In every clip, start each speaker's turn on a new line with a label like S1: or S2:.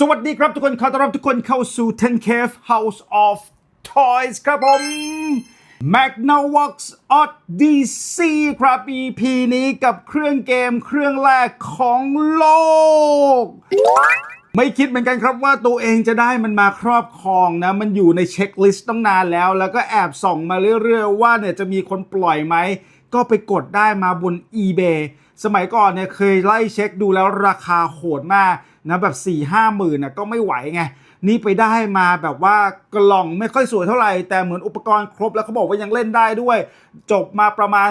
S1: สวัสดีครับทุกคนขอต้อนรับทุกคนเข้าสู่ 10 Cave House of Toys ครับผม Magnavox Odyssey ครับ EP นี้กับเครื่องเกมเครื่องแรกของโลก ไม่คิดเหมือนกันครับว่าตัวเองจะได้มันมาครอบครองนะ มันอยู่ในเช็คลิสต์ตั้งนานแล้ว แล้วก็แอบส่องมาเรื่อยๆ ว่าเนี่ยจะมีคนปล่อยไหม ก็ไปกดได้มาบน eBay สมัยก่อนเนี่ยเคยไล่เช็คดูแล้วราคาโหดมาก นะแบบ4 5หมื่นนะก็ไม่ไหวไง นี่ไปได้มาแบบว่ากล่องไม่ค่อยสวยเท่าไหร่ แต่เหมือนอุปกรณ์ครบแล้วเขาบอกว่ายังเล่นได้ด้วย จบมาประมาณ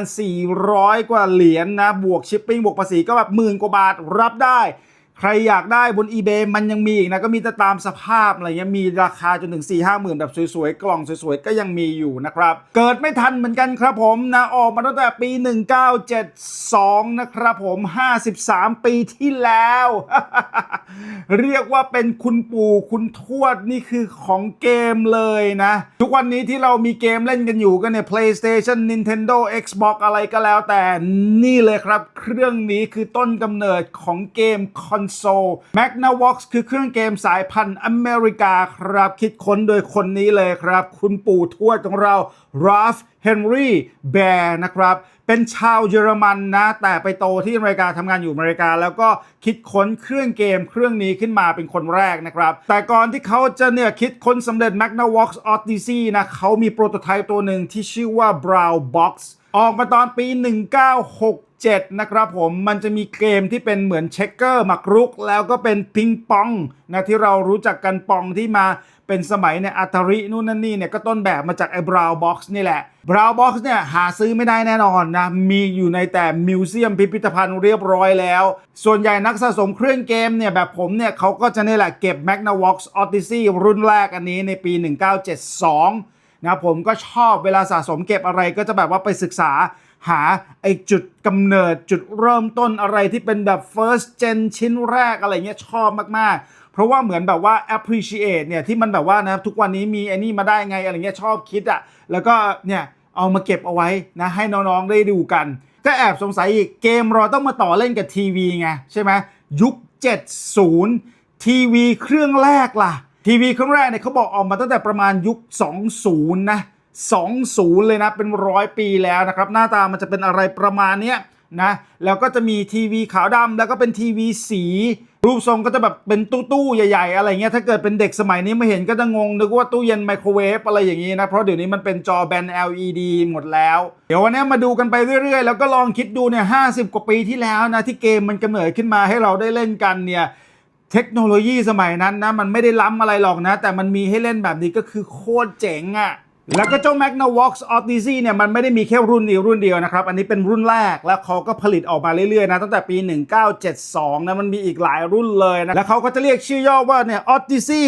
S1: 400 กว่าเหรียญนะบวกชิปปิ้งบวกภาษีก็แบบหมื่นกว่าบาทรับได้ ใครอยากได้บน eBay มันยังมีอีกนะ ก็มีแต่ตามสภาพอะไรเงี้ยมีราคาจนถึง 4 5หมื่นแบบสวยๆ กล่องสวยๆ ก็ยังมีอยู่นะครับ เกิดไม่ทันเหมือนกันครับผมนะ ออกมาตั้งแต่ปี 1972 นะครับผม 53 ปีที่แล้ว เรียกว่าเป็นคุณปู่คุณทวดนี่คือของเกมเลยนะ ทุกวันนี้ที่เรามีเกมเล่นกันอยู่ก็เนี่ย PlayStation Nintendo Xbox อะไรก็แล้วแต่นี่เลยครับ เครื่องนี้คือต้นกำเนิดของเกมคอนโซล Magnavox คือเครื่องเกมสายพันธุ์อเมริกาครับ คิดค้นโดยคนนี้เลยครับ คุณปู่ทวดของเรา Ralph Henry Bear นะครับ เป็นชาวเยอรมันนะ แต่ไปโตที่อเมริกาทำงานอยู่อเมริกา แล้วก็คิดค้นเครื่องเกมเครื่องนี้ขึ้นมาเป็นคนแรกนะครับ แต่ก่อนที่เขาจะเนี่ยคิดค้นสำเร็จ Magnavox Odyssey นะเขามีโปรโตไทป์ตัวหนึ่งที่ชื่อว่า Brown Box ออกมาตอนปี 196 7 นะครับผมมันจะมีเกมที่เป็นเหมือนเช็คเกอร์หมากรุก แล้วก็เป็นพิงปองนะที่เรารู้จักกันปองที่มาเป็นสมัยเนี่ยอัตรินู่นนั่นนี่เนี่ยก็ต้นแบบมาจากไอ้บราวบ็อกซ์นี่แหละบราวบ็อกซ์เนี่ยหาซื้อไม่ได้แน่นอนนะ มีอยู่ในแต่มิวเซียมพิพิธภัณฑ์เรียบร้อยแล้ว ส่วนใหญ่นักสะสมเครื่องเกมเนี่ยแบบผมเนี่ยเขาก็จะนี่แหละเก็บ Magnavox Odyssey รุ่นแรกอันนี้ในปี 1972นะผมก็ชอบเวลาสะสมเก็บอะไรก็จะแบบว่าไปศึกษา หาไอจุดกำเนิดจุดเริ่มต้นอะไรที่เป็นแบบ first gen ชิ้นแรกอะไรเงี้ยชอบมาก ๆ เพราะว่าเหมือนแบบว่า appreciate เนี่ยที่มันแบบว่านะทุกวันนี้มีไอ้นี่มาได้ไงอะไรเงี้ยชอบคิดอะแล้วก็เนี่ยเอามาเก็บเอาไว้นะให้น้องๆได้ดูกัน ก็แอบสงสัยอีกเกมเราต้องมาต่อเล่นกับทีวีไงใช่ไหมยุค 70 ทีวีเครื่องแรกล่ะทีวีเครื่องแรกเนี่ยเขาบอกออกมาตั้งแต่ประมาณยุค 20 นะ 20 เลยนะ เป็นร้อยปีแล้วนะครับ หน้าตามันจะเป็นอะไรประมาณเนี้ยนะแล้วก็จะมีทีวีขาวดำแล้วก็เป็นทีวีสี รูปทรงก็จะแบบเป็นตู้ๆใหญ่ ๆ อะไรเงี้ยถ้าเกิดเป็นเด็กสมัยนี้มาเห็นก็จะงงนึกว่าตู้เย็นไมโครเวฟอะไรอย่างนี้นะเพราะเดี๋ยวนี้มันเป็นจอแบน LED หมดแล้ว เดี๋ยววันนี้มาดูกันไปเรื่อยๆ แล้วก็ลองคิดดูเนี่ย50กว่าปีที่แล้วนะที่เกมมันกำเนิดขึ้นมาให้เราได้เล่นกันเนี่ยเทคโนโลยีสมัยนั้นนะมันไม่ได้ล้ำอะไรหรอกนะ แต่มันมีให้เล่นแบบนี้ก็คือโคตรเจ๋งอะ่ะ แล้วก็เจ้า Magnavox Odyssey เนี่ยมันไม่ได้มีแค่รุ่นเดียวรุ่นเดียวนะครับ อันนี้เป็นรุ่นแรกแล้วเขาก็ผลิตออกมาเรื่อยๆนะตั้งแต่ปี 1972 นะมันมีอีกหลายรุ่นเลยนะ แล้วเขาก็จะเรียกชื่อย่อว่าเนี่ย Odyssey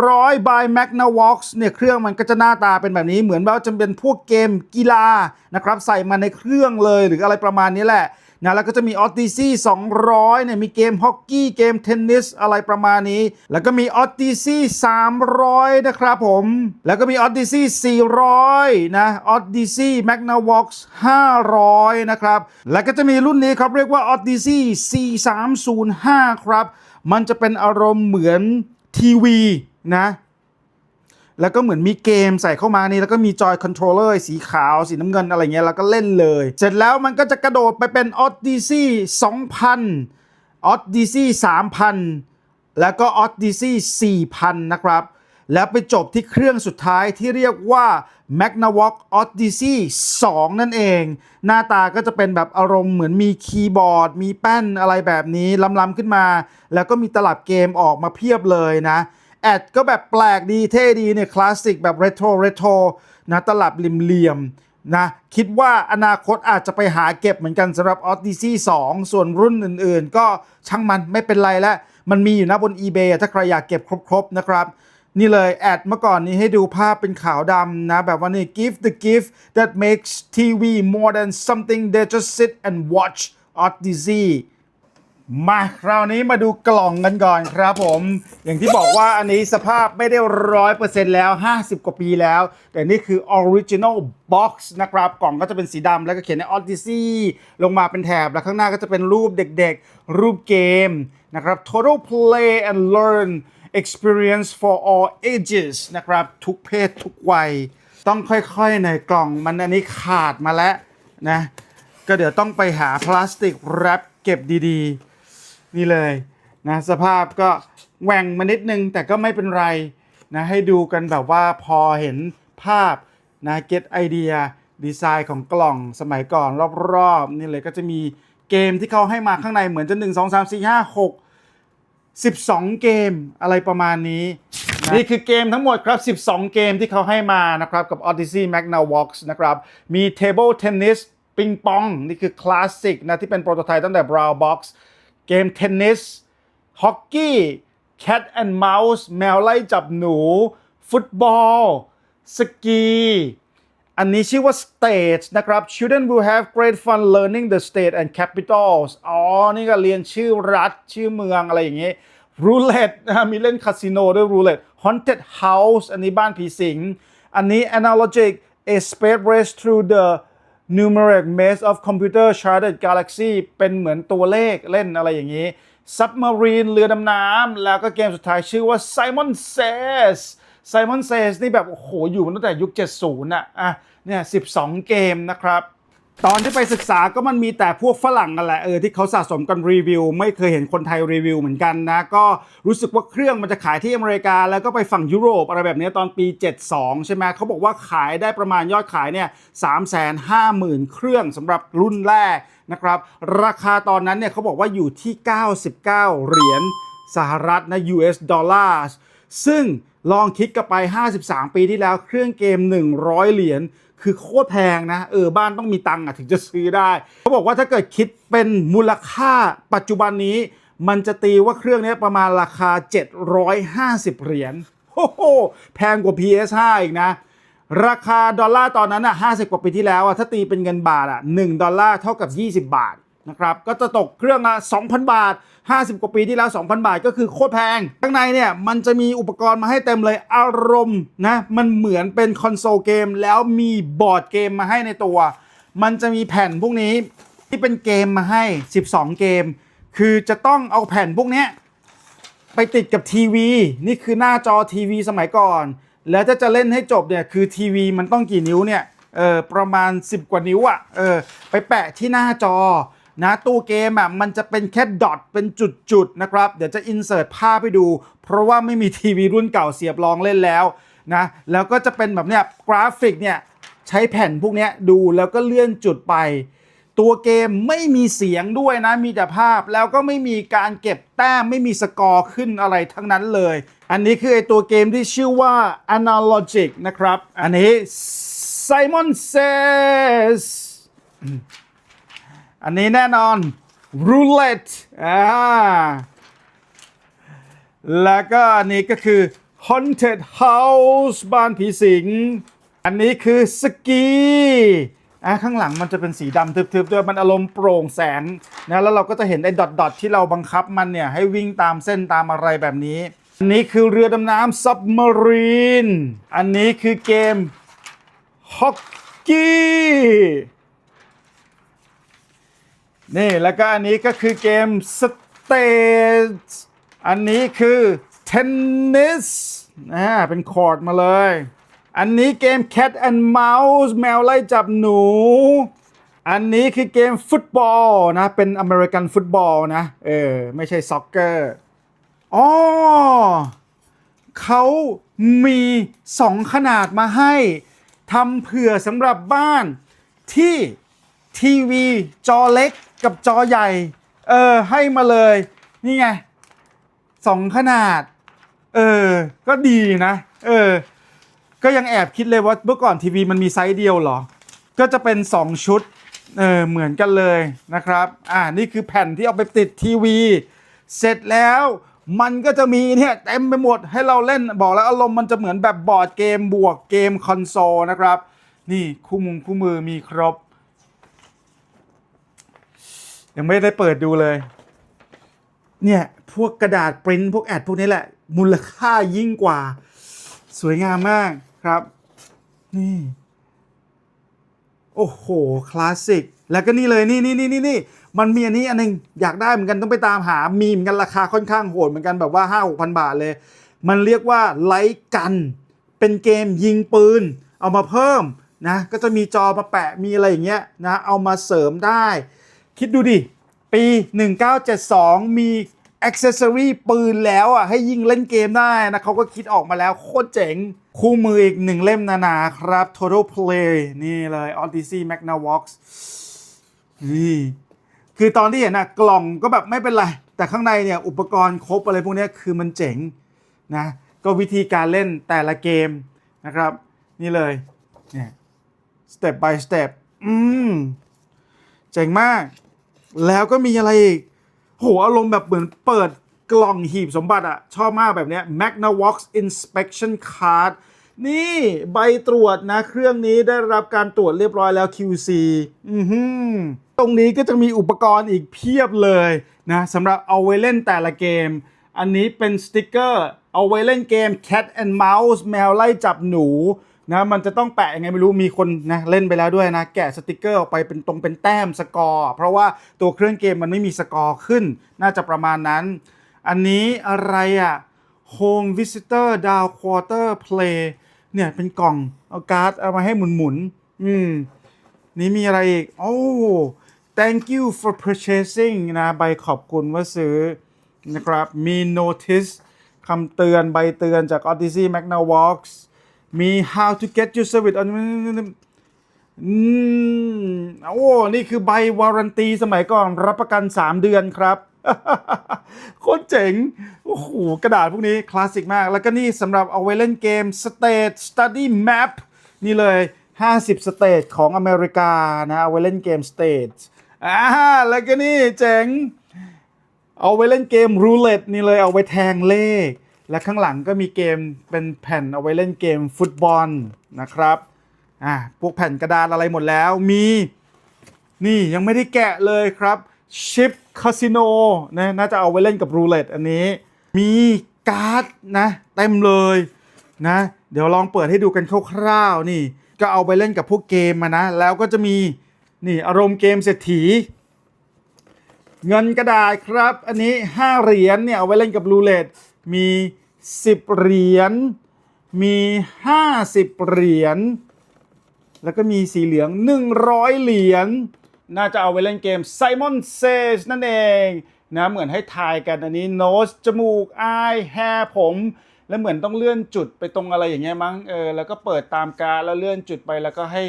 S1: 100 by Magnavox เนี่ยเครื่องมันก็จะหน้าตาเป็นแบบนี้เหมือนว่าจะเป็นพวกเกมกีฬานะครับใส่มาในเครื่องเลยหรืออะไรประมาณนี้แหละ นะแล้วก็จะมี Odyssey 200เนี่ยมีเกมฮอกกี้เกมเทนนิสอะไรประมาณนี้ แล้วก็มี Odyssey 300 นะครับผม แล้วก็มี Odyssey 400 นะ Odyssey Magnavox 500 นะครับ แล้วก็จะมีรุ่นนี้ครับ เรียกว่า Odyssey C305 ครับ มันจะเป็นอารมณ์เหมือนทีวีนะ แล้วก็เหมือนมีเกมใส่เข้ามานี่แล้วก็มีจอยคอนโทรลเลอร์สีขาวสีน้ำเงินอะไรเงี้ยแล้วก็เล่นเลย เสร็จแล้วมันก็จะกระโดดไปเป็น Odyssey 2000 Odyssey 3000แล้วก็ Odyssey 4000นะครับ แล้วไปจบที่เครื่องสุดท้ายที่เรียกว่า Magnavox Odyssey 2 นั่นเอง หน้าตาก็จะเป็นแบบอารมณ์เหมือนมีคีย์บอร์ด มีแป้นอะไรแบบนี้ล้ำๆขึ้นมา แล้วก็มีตลับเกมออกมาเพียบเลยนะ แอดก็แบบแปลกดีเท่ดีเนี่ยคลาสสิกแบบเรโทรเรโทรนะตลับเหลี่ยมนะคิดว่าอนาคตอาจจะไปหาเก็บเหมือนกันสำหรับ Odyssey 2 ส่วนรุ่นอื่นๆ ก็ช่างมันไม่เป็นไรแล้ว มันมีอยู่นะบน eBay ถ้าใครอยากเก็บครบๆนะครับ นี่เลยแอดเมื่อก่อนนี้ให้ดูภาพเป็นขาวดำนะ แบบว่านี่ give the gift that makes TV more than something they just sit and watch Odyssey มาคราวนี้มาดูกล่องกันก่อนครับผม อย่างที่บอกว่าอันนี้สภาพไม่ได้ร้อยเปอร์เซ็นต์แล้ว 50 กว่าปีแล้ว แต่นี่คือ original box นะครับกล่องก็จะเป็นสีดำแล้วก็เขียนใน Odyssey ลงมาเป็นแถบ แล้วข้างหน้าก็จะเป็นรูปเด็กๆ รูปเกมนะครับ total play and learn experience for all ages นะครับ ทุกเพศทุกวัย ต้องค่อยๆในอยกล่องมันอันนี้ขาดมาแล้วนะ ก็เดี๋ยวต้องไปหาพลาสติกแรปเก็บดีๆ นี่เลยนะสภาพก็แหว่งมานิดนึงแต่ก็ไม่เป็นไรนะให้ดูกันแบบว่าพอเห็นภาพนะ get idea ดียดีไซน์ของกล่องสมัยก่อนรอบๆนี่เลยก็จะมีเกมที่เขาให้มาข้างในเหมือนจะ 1 2 3 4 5 6 12 เกมอะไรประมาณนี้นะนี่คือเกมทั้งหมดครับ 12 เกมที่เขาให้มานะครับ กับ Odyssey Magnavox นะครับ มี Table Tennis ปิงปอง นี่คือคลาสสิกนะ ที่เป็นโปรโตไทป์ตั้งแต่ Brown Box เกมเทนนิสฮอกกี้ Cat and Mouse แมวไล่จับหนู ฟุตบอล สกี อันนี้ชื่อว่า Stage นะครับ Children will have great fun learning the state and capitals อ๋อ นี่ก็เรียนชื่อรัฐชื่อเมืองอะไรอย่างงี้ Roulette มีเล่นคาสิโนด้วย Roulette Haunted House อันนี้บ้านผีสิง อันนี้ Analogic a space race through the numeric maze of computer charted galaxy เป็นเหมือนตัวเลขเล่นอะไรอย่างนี้ Submarine เรือดำน้ำแล้วก็เกมสุดท้ายชื่อว่า Simon Says Simon Says นี่แบบ โอ้โห อยู่มาตั้งแต่ยุค 70 น่ะอะเนี่ย 12 เกมนะครับ ตอนที่ไปศึกษาก็มันมีแต่พวกฝรั่งนั่นแหละเออที่เขาสะสมกันรีวิว ไม่เคยเห็นคนไทยรีวิวเหมือนกันนะก็รู้สึกว่าเครื่องมันจะขายที่อเมริกา แล้วก็ไปฝั่งยุโรปอะไรแบบนี้ตอนปี 72 ใช่ไหมเขาบอกว่าขายได้ประมาณยอดขายเนี่ย350,000เครื่องสำหรับรุ่นแรกนะครับราคาตอนนั้นเนี่ยเขาบอกว่าอยู่ที่ 99 เหรียญสหรัฐนะ US ดอลลาร์ซึ่งลองคิดกลับไป 53 ปีที่แล้วเครื่องเกม 100 เหรียญ คือโคตรแพงนะเออบ้านต้องมีตังค์อะถึงจะซื้อได้เขาบอกว่าถ้าเกิดคิดเป็นมูลค่าปัจจุบันนี้ มันจะตีว่าเครื่องนี้ประมาณราคา 750 เหรียญโอ้โหแพงกว่า PS5 อีกนะ ราคาดอลลาร์ตอนนั้นอะ50 กว่าปีที่แล้วอะถ้าตีเป็นเงินบาทอะ1ดอลลาร์เท่ากับ 20 บาท นะครับ ก็จะตกเครื่องละ2,000 บาท 50 กว่าปีที่แล้ว 2,000 บาทก็คือโคตรแพง ข้างในเนี่ย มันจะมีอุปกรณ์มาให้เต็มเลยอารมณ์นะ มันเหมือนเป็นคอนโซลเกม แล้วมีบอร์ดเกมมาให้ในตัว มันจะมีแผ่นพวกนี้ที่เป็นเกมมาให้ 12 เกม คือจะต้องเอาแผ่นพวกนี้ไปติดกับทีวี นี่คือหน้าจอทีวีสมัยก่อน แล้วถ้าจะเล่นให้จบเนี่ยคือทีวีมันต้องกี่นิ้วเนี่ยเออประมาณ 10 กว่านิ้วอะ่ะเออไปแปะที่หน้าจอ นะตู้เกมอะมันจะเป็นแค่ดอทเป็นจุดๆนะครับเดี๋ยวจะอินเสิร์ตภาพให้ดู เพราะว่าไม่มีทีวีรุ่นเก่าเสียบรองเล่นแล้วนะแล้วก็จะเป็นแบบเนี้ยกราฟิกเนี่ยใช้แผ่นพวกเนี้ยดูแล้วก็เลื่อนจุดไป ตัวเกมไม่มีเสียงด้วยนะมีแต่ภาพแล้วก็ไม่มีการเก็บแต้มไม่มีสกอร์ขึ้นอะไรทั้งนั้นเลย อันนี้คือไอตัวเกมที่ชื่อว่า Analogic นะครับ อันนี้ Simon Says อันนี้แน่นอน Roulette อ่าแล้วก็อันนี้ก็คือ Haunted House บ้านผีสิง อันนี้คือสกีอะข้างหลังมันจะเป็นสีดำทึบๆด้วยมันอารมณ์โปร่งแสงนะแล้วเราก็จะเห็นไอ้ดอทๆที่เราบังคับมันเนี่ย ให้วิ่งตามเส้นตามอะไรแบบนี้ อันนี้คือเรือดำน้ำ Submarine อันนี้คือเกมฮอกกี้ นี่แล้วก็อันนี้ก็คือเกมสเตจอันนี้คือเทนนิสอ่าเป็นคอร์ดมาเลย อันนี้เกม Cat and Mouse แมวไล่จับหนู อันนี้คือเกมฟุตบอลนะ เป็นอเมริกันฟุตบอลนะ เออ ไม่ใช่ซ็อกเกอร์อ๋อเขามีสองขนาดมาให้ทำเผื่อสำหรับบ้านที่ทีวีจอเล็ก กับจอใหญ่ เออ ให้มาเลย นี่ไงสองขนาด เออ ก็ดีนะ เออ ก็ยังแอบคิดเลยว่าเมื่อก่อนทีวีมันมีไซส์เดียวเหรอ ก็จะเป็น 2 ชุด เออ เหมือนกันเลยนะครับ อ่า นี่คือแผ่นที่เอาไปติดทีวี เสร็จแล้วมันก็จะมีเนี่ยเต็มไปหมดให้เราเล่นบอกแล้วอารมณ์มันจะเหมือนแบบบอร์ดเกมบวกเกมคอนโซลนะครับ นี่คู่มุงคู่มือมีครบ ยังไม่ได้เปิดดูเลย เนี่ย พวกกระดาษปริ้นพวกแอดพวกนี้แหละ มูลค่ายิ่งกว่า สวยงามมากครับ นี่ โอ้โห คลาสสิก แล้วก็นี่เลยนี่นี่นี่นี่นี่มันมีอันนี้อันหนึงอยากได้เหมือนกันต้องไปตามหา มีเหมือนกันราคาค่อนข้างโหดเหมือนกันแบบว่า5 6 0 0บาทเลย มันเรียกว่าไลท์กัน เป็นเกมยิงปืน เอามาเพิ่มนะ ก็จะมีจอมาแปะมีอะไรอย่างเงี้ยนะ เอามาเสริมได้ คิดดูดิ ปี 1972 มี accessory ปืนแล้วอะให้ยิงเล่นเกมได้นะเขาก็คิดออกมาแล้วโคตรเจ๋ง คู่มืออีกหนึ่งเล่มหนาๆครับ Total Play นี่เลย Odyssey Magnavox นี่คือตอนที่เห็นอะกล่องก็แบบไม่เป็นไร แต่ข้างในเนี่ย อุปกรณ์ครบอะไรพวกนี้คือมันเจ๋งนะ ก็วิธีการเล่นแต่ละเกมนะครับ นี่เลยเนี่ย step by step อืมเจ๋งมาก แล้วก็มีอะไรอีกโหอารมณ์แบบเหมือนเปิดกล่องหีบสมบัติอะชอบมากแบบเนี้ย Magnavox Inspection Card นี่ใบตรวจนะเครื่องนี้ได้รับการตรวจเรียบร้อยแล้ว QC อือหือตรงนี้ก็จะมีอุปกรณ์อีกเพียบเลยนะสำหรับเอาไว้เล่นแต่ละเกม อันนี้เป็นสติกเกอร์ เอาไว้เล่นเกม Cat and Mouse แมวไล่จับหนู นะมันจะต้องแปะยังไงไม่รู้มีคนนะเล่นไปแล้วด้วยนะ แกะสติกเกอร์ออกไปเป็นตรงเป็นแต้มสกอร์เพราะว่าตัวเครื่องเกมมันไม่มีสกอร์ขึ้น น่าจะประมาณนั้น อันนี้อะไรอะ Home Visitor Down Quarter Play เนี่ยเป็นกล่องเอาการ์ดเอามาให้หมุนๆอืมนี่มีอะไรอีก โอ้ thank you for purchasing นะใบขอบคุณว่าซื้อนะครับ มี notice คำเตือนใบเตือนจาก Odyssey Magnavox มี how to get your service อืมโอ้ นี่คือใบวารันตีสมัยก่อนรับประกัน 3 เดือนครับโคตรเจ๋ง โอ้โห กระดาษพวกนี้คลาสสิกมาก แล้วก็นี่สำหรับเอาไว้เล่นเกม State Study Map นี่เลย 50สเตทของอเมริกานะเอาไว้เล่นเกม State อ่าแล้วก็นี่เจ๋ง เอาไว้เล่นเกมรูเล็ตนี่เลยเอาไว้แทงเลข และข้างหลังก็มีเกมเป็นแผ่นเอาไว้เล่นเกมฟุตบอลนะครับอ่าพวกแผ่นกระดานอะไรหมดแล้วมี นี่ยังไม่ได้แกะเลยครับชิปคาสิโนนะน่าจะเอาไว้เล่นกับรูเล็ตอันนี้ มีการ์ดนะเต็มเลยนะเดี๋ยวลองเปิดให้ดูกันคร่าวๆนี่ ก็เอาไปเล่นกับพวกเกมมานะ แล้วก็จะมีนี่อารมณ์เกมเศรษฐี เงินกระดาษครับ อันนี้ 5 เหรียญเนี่ยเอาไว้เล่นกับรูเล็ต มี 10 เหรียญ มี 50 เหรียญ แล้วก็มีสีเหลือง 100 เหรียญ น่าจะเอาไว้เล่นเกม Simon Says นั่นเองนะเหมือนให้ทายกันอันนี้ nose จมูก eye hair ผม แล้วเหมือนต้องเลื่อนจุดไปตรงอะไรอย่างเงี้ยมั้งเออแล้วก็เปิดตามการแล้วเลื่อนจุดไปแล้วก็ให้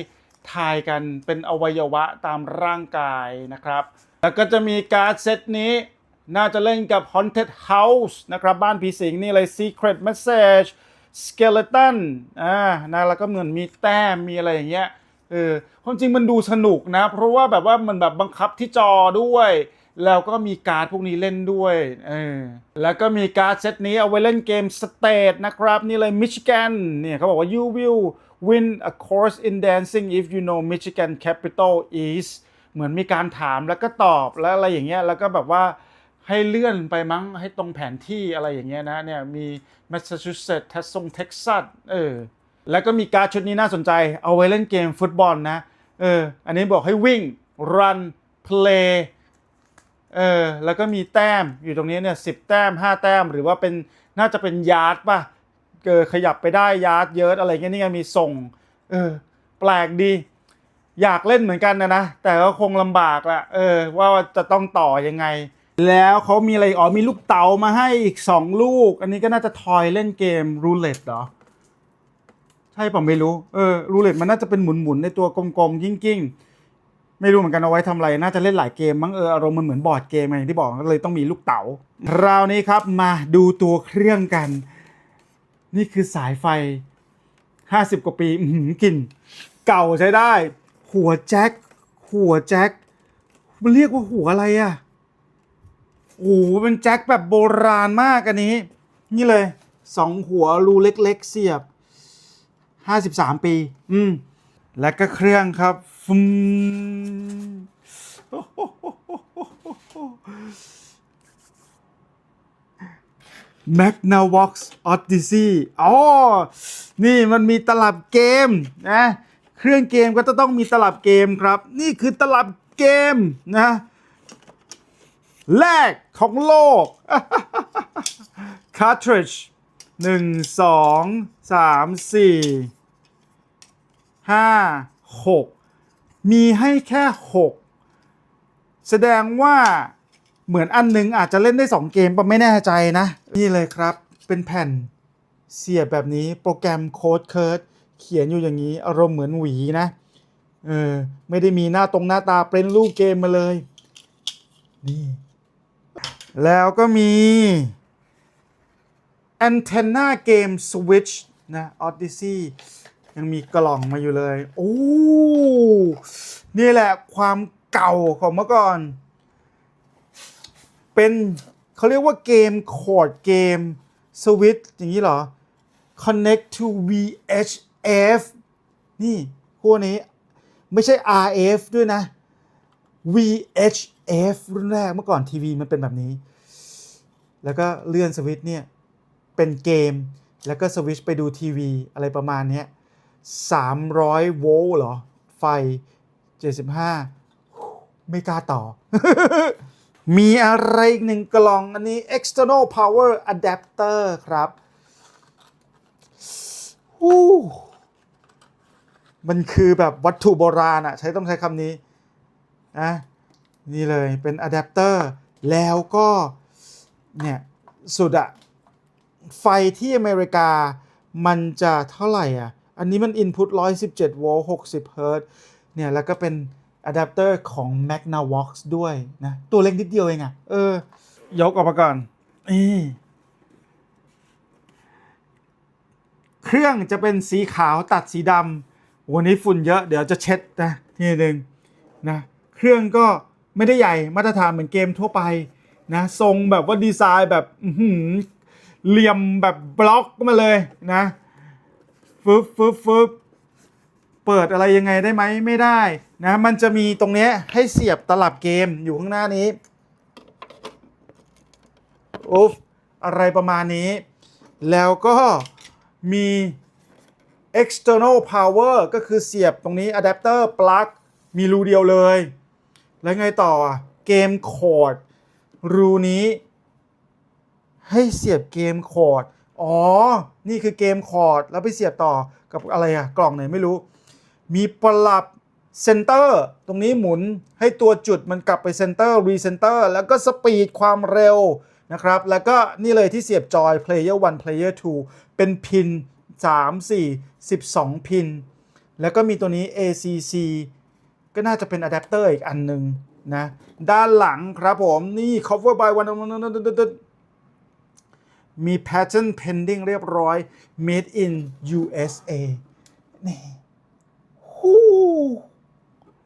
S1: ทายกันเป็นอวัยวะตามร่างกายนะครับ แล้วก็จะมีการ์ดเซตนี้ น่าจะเล่นกับ Haunted House นะครับ บ้านผีสิงนี่เลย Secret Message Skeleton อ่านะแล้วก็เหมือนมีแต้มมีอะไรอย่างเงี้ยเออความจริงมันดูสนุกนะ เพราะว่าแบบว่ามันแบบบังคับที่จอด้วย แล้วก็มีการ์ดพวกนี้เล่นด้วยเออแล้วก็มีการ์ดเซตนี้เอาไว้เล่นเกมสเตทนะครับ นี่เลย Michigan เนี่ยเขาบอกว่า you will win a course in dancing if you know Michigan capital is เหมือนมีการถามแล้วก็ตอบแล้วอะไรอย่างเงี้ยแล้วก็แบบว่า ให้เลื่อนไปมั้งให้ตรงแผนที่อะไรอย่างเงี้ยนะเนี่ยมี Massachusetts ทัสซงเท็กซัสเออแล้วก็มีการ์ดชุดนี้น่าสนใจ เอาไว้เล่นเกมฟุตบอลนะเอออันนี้บอกให้วิ่ง run play เออแล้วก็มีแต้มอยู่ตรงนี้เนี่ยสิแต้ม 5 แต้มหรือว่าเป็นน่าจะเป็นยาร์ดป่ะเกิดขยับไปได้ยาร์ดเยอะอะไรเงี้ยนี่ไงมีส่งเออแปลกดี อยากเล่นเหมือนกันนะนะแต่ก็คงลำบากละเออว่าจะต้องต่อยังไง แล้วเขามีอะไรอ๋อมีลูกเต๋ามาให้อีก2ลูก อันนี้ก็น่าจะทอยเล่นเกมรูเล็ตเหรอ ใช่ผมไม่รู้ เออรูเล็ตมันน่าจะเป็นหมุนๆในตัวกลมๆกิ้งๆ ไม่รู้เหมือนกันเอาไว้ทำอะไร น่าจะเล่นหลายเกมมั้งเอออารมณ์มันเหมือนบอร์ดเกมไงอย่างที่บอกก็เลยต้องมีลูกเต๋าคราวนี้ครับมาดูตัวเครื่องกัน นี่คือสายไฟ 50 กว่าปีหือกลิ่นเก่าใช้ได้ หัวแจ็คหัวแจ็คมันเรียกว่าหัวอะไรอะ โอ้โหเป็นแจ็คแบบโบราณมากอันนี้ นี่เลยสองหัวรูเล็กๆ เสียบ 53 ปี อืม และก็เครื่องครับฟึม Magnavox Odyssey อ๋อ นี่มันมีตลับเกมนะ เครื่องเกมก็จะต้องมีตลับเกมครับ นี่คือตลับเกมนะ แรกของโลก cartridge หนึ่งสองสามสี่ห้าหกมีให้แค่หกแสดงว่าเหมือนอันหนึงอาจจะเล่นได้2เกมปะไม่แน่ใจนะ นี่เลยครับเป็นแผ่นเสียบแบบนี้โปรแกรมโค้ดเคิร์ดเขียนอยู่อย่างนี้ อารมณ์เหมือนหวีนะเออไม่ได้มีหน้าตรงหน้าตาเป็นรูปเกมมาเลย นี่ แล้วก็มี Antenna Game Switch นะ Odyssey ยังมีกล่องมาอยู่เลย โอ้ นี่แหละความเก่าของเมื่อก่อน เป็นเขาเรียกว่าเกมคอร์ดเกมสวิตอย่างนี้เหรอ Connect to VHF นี่พวกนี้ไม่ใช่ RF ด้วยนะ VHF รุ่นแรกเมื่อก่อนทีวีมันเป็นแบบนี้ แล้วก็เลื่อนสวิตช์เนี่ย เป็นเกม แล้วก็สวิตช์ไปดูทีวีอะไรประมาณนี้300 โวลต์เหรอ ไฟ 75 ไม่กล้าต่อ มีอะไรอีกหนึ่งกล่อง อันนี้ external power adapter ครับฮู้มันคือแบบวัตถุโบราณอะใช้ต้องใช้คำนี้นะ นี่เลยเป็นอะแดปเตอร์แล้วก็เนี่ยสุดอะไฟที่อเมริกามันจะเท่าไหร่อะ อันนี้มัน input 117 โวลต์ 60 เฮิรตซ์เนี่ย แล้วก็เป็นอะแดปเตอร์ของ Magnavox ด้วยนะ ตัวเล็กนิดเดียวเองอะ เออ ยกออกมาก่อนนี่เครื่องจะเป็นสีขาวตัดสีดำวันนี้ฝุ่นเยอะ เดี๋ยวจะเช็ดนะ ทีหนึ่งนะ เครื่องก็ ไม่ได้ใหญ่มาตรฐานเหมือนเกมทั่วไปนะทรงแบบว่าดีไซน์แบบหืเหลี่ยมแบบบล็อกมาเลยนะฟึบฟึบฟึบเปิดอะไรยังไงได้ไหมไม่ได้นะมันจะมีตรงนี้ให้เสียบตลับเกมอยู่ข้างหน้านี้อุ๊ฟอะไรประมาณนี้ แล้วก็มี external power ก็คือเสียบตรงนี้ adapter plug มีรูเดียวเลย แล้วไงต่อเกมคอร์ดรูนี้ ให้เสียบเกมคอร์ดอ๋อ นี่คือเกมคอร์ดแล้วไปเสียบต่อกับอะไรอะกล่องไหนไม่รู้ มีปรับเซนเตอร์ตรงนี้หมุนให้ตัวจุดมันกลับไปเซนเตอร์รีเซนเตอร์แล้วก็สปีดความเร็วนะครับ แล้วก็นี่เลยที่เสียบจอย Player 1 Player 2 เป็นพิน 3 4 12 พิน แล้วก็มีตัวนี้ ACC ก็น่าจะเป็นอะแดปเตอร์อีกอันหนึ่งนะ ด้านหลังครับผมนี่ cover by one มี patent pending เรียบร้อย made in USA นี่ฮู้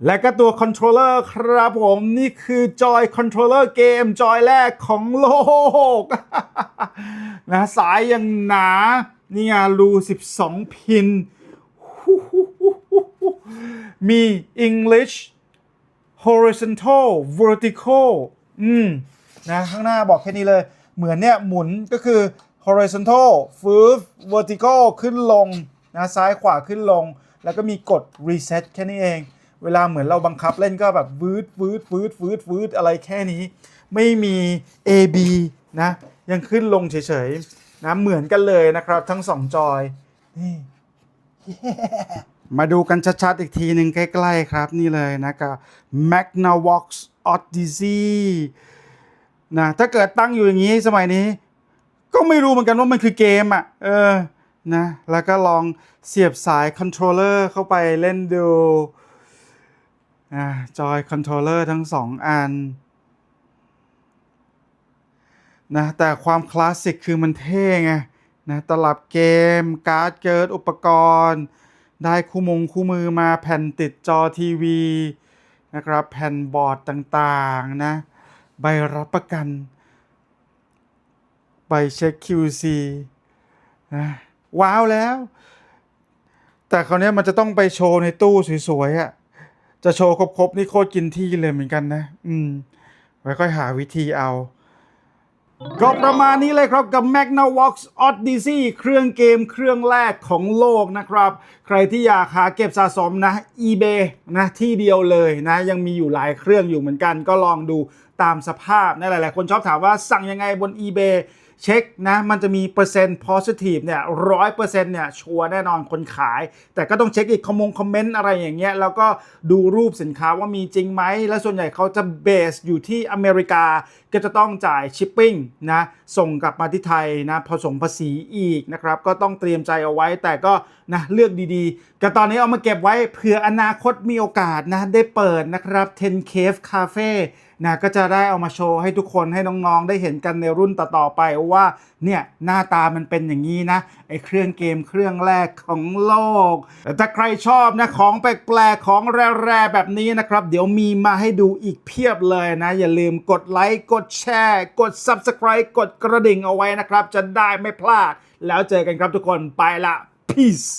S1: และก็ตัวคอนโทรลเลอร์ครับผม นี่คือจอยคอนโทรลเลอร์เกมจอยแรกของโลก นะ สายยังหนา นี่ไงรู 12 พิน มี English horizontal vertical อืมนะข้างหน้าบอกแค่นี้เลย เหมือนเนี่ยหมุนก็คือ horizontal ฟืบ vertical ขึ้นลงนะซ้ายขวาขึ้นลง แล้วก็มีกด reset แค่นี้เอง เวลาเหมือนเราบังคับเล่นก็แบบวืดวืดวืดวืดวืดอะไรแค่นี้ ไม่มี A B นะ ยังขึ้นลงเฉยๆนะเหมือนกันเลยนะครับทั้งสองจอยนี่ มาดูกันชัดๆ อีกทีหนึ่งใกล้ๆครับนี่เลยนะกับ Magnavox Odyssey นะถ้าเกิดตั้งอยู่อย่างนี้สมัยนี้ ก็ไม่รู้เหมือนกันว่ามันคือเกมอะ เออนะแล้วก็ลองเสียบสายคอนโทรลเลอร์เข้าไปเล่นดูอ่าจอยคอนโทรลเลอร์ทั้งสองอันนะแต่ความคลาสสิกคือมันเท่ไงนะตลับเกม การ์ดเกิดอุปกรณ์ ได้คู่มงคู่มือมาแผ่นติดจอทีวีนะครับแผ่นบอร์ดต่างๆนะใบรับประกัน ใบเช็ค QC นะว้าวแล้ว แต่คราวนี้มันจะต้องไปโชว์ในตู้สวยๆอะ่ะจะโชว์ครบๆนี่โคตรกินที่เลยเหมือนกันนะ อืม ไว้ค่อยหาวิธีเอา ก็ประมาณนี้เลยครับกับ Magnavox Odyssey เครื่องเกมเครื่องแรกของโลกนะครับ ใครที่อยากหาเก็บสะสมนะ eBay นะที่เดียวเลยนะ ยังมีอยู่หลายเครื่องอยู่เหมือนกัน ก็ลองดูตามสภาพนะหลายๆ คนชอบถามว่าสั่งยังไงบน eBay เช็คนะมันจะมีเปอร์เซ็นต์ positive เนี่ยร้อยเปอร์เซ็นต์เนี่ยชัวร์แน่นอนคนขาย แต่ก็ต้องเช็คอีกคอมมงคอมเมนต์อะไรอย่างเงี้ยแล้วก็ดูรูปสินค้าว่ามีจริงไหม และส่วนใหญ่เขาจะเบสอยู่ที่อเมริกา ก็จะต้องจ่ายชิปปิ้งนะส่งกลับมาที่ไทยนะผสมภาษีอีกนะครับก็ต้องเตรียมใจเอาไว้แต่ก็นะเลือกดีๆก็ตอนนี้เอามาเก็บไว้เผื่ออนาคตมีโอกาสนะได้เปิดนะครับ10 Cave Cafe นะก็จะได้เอามาโชว์ให้ทุกคนให้น้องๆ ได้เห็นกันในรุ่นต่อๆไปว่า เนี่ยหน้าตามันเป็นอย่างนี้นะไอเครื่องเกมเครื่องแรกของโลกแต่ถ้าใครชอบนะของแปลกๆของแร่ๆแบบนี้นะครับ เดี๋ยวมีมาให้ดูอีกเพียบเลยนะ อย่าลืมกดไลค์กดแชร์ กด Subscribe กดกระดิ่งเอาไว้นะครับ จะได้ไม่พลาด แล้วเจอกันครับทุกคนไปละ peace